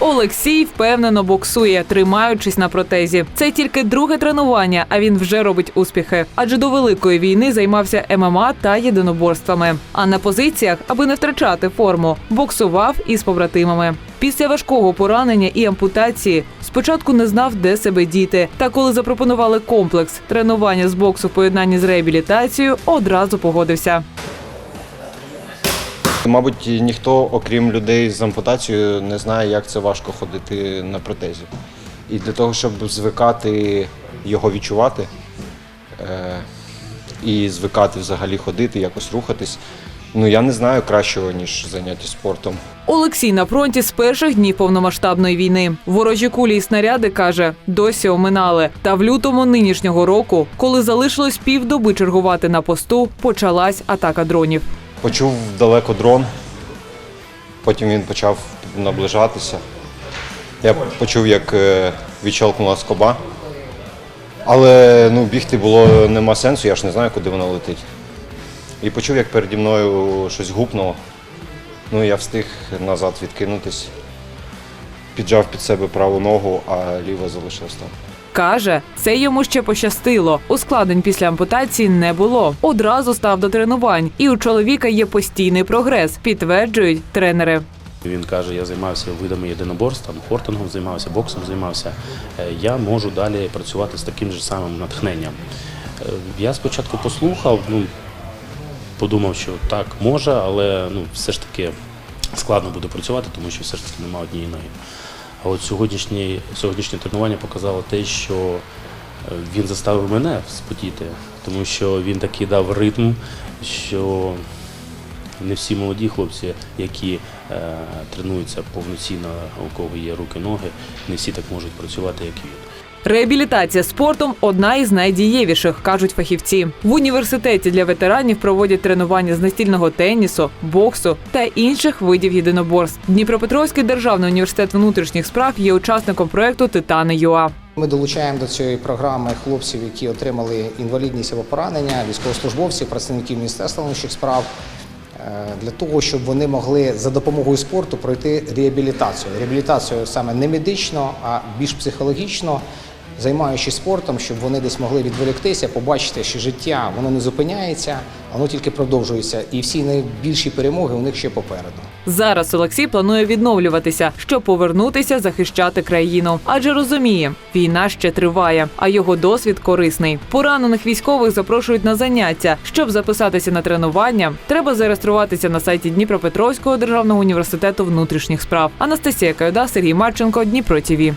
Олексій впевнено боксує, тримаючись на протезі. Це тільки друге тренування, а він вже робить успіхи. Адже до великої війни займався ММА та єдиноборствами. А на позиціях, аби не втрачати форму, боксував із побратимами. Після важкого поранення і ампутації спочатку не знав, де себе діти. Та коли запропонували комплекс тренування з боксу в поєднанні з реабілітацією, одразу погодився. Мабуть, ніхто, окрім людей з ампутацією, не знає, як це важко ходити на протезі. І для того, щоб звикати його відчувати е- і звикати взагалі ходити, якось рухатись, ну я не знаю кращого, ніж заняття спортом. Олексій на фронті з перших днів повномасштабної війни. Ворожі кулі і снаряди каже, досі оминали. Та в лютому нинішнього року, коли залишилось півдоби чергувати на посту, почалась атака дронів. Почув далеко дрон, потім він почав наближатися. Я почув, як е, відщелкнула скоба. Але ну, бігти було нема сенсу, я ж не знаю, куди вона летить. І почув, як переді мною щось гупнуло. Ну, я встиг назад відкинутись, піджав під себе праву ногу, а ліва залишилась там. Каже, це йому ще пощастило. Ускладнень після ампутації не було. Одразу став до тренувань, і у чоловіка є постійний прогрес, підтверджують тренери. Він каже, я займався видами єдиноборств, хортингом займався, боксом займався. Е, Я можу далі працювати з таким же самим натхненням. Е, Я спочатку послухав, ну подумав, що так може, але ну все ж таки складно буде працювати, тому що все ж таки немає однієї ноги. А от сьогоднішнє, тренування показало те, що е, він заставив мене спотіти, тому що він такий дав ритм, що не всі молоді хлопці, які е, тренуються повноцінно, у кого є руки, ноги, не всі так можуть працювати, як він. Реабілітація спортом одна із найдієвіших, кажуть фахівці. В університеті для ветеранів проводять тренування з настільного тенісу, боксу та інших видів єдиноборств. Дніпропетровський державний університет внутрішніх справ є учасником проекту Титани ЮА. Ми долучаємо до цієї програми хлопців, які отримали інвалідність або поранення, військовослужбовців, працівників Міністерства внутрішніх справ. е, Для того щоб вони могли за допомогою спорту пройти реабілітацію. Реабілітацію саме не медично, а більш психологічно, займаючись спортом, щоб вони десь могли відволіктися, побачити, що життя воно не зупиняється, воно тільки продовжується, і всі найбільші перемоги у них ще попереду. Зараз Олексій планує відновлюватися, щоб повернутися захищати країну. Адже розуміє, війна ще триває, а його досвід корисний. Поранених військових запрошують на заняття. Щоб записатися на тренування, треба зареєструватися на сайті Дніпропетровського державного університету внутрішніх справ. Анастасія Кайда, Сергій Марченко, Дніпро ТІВІ.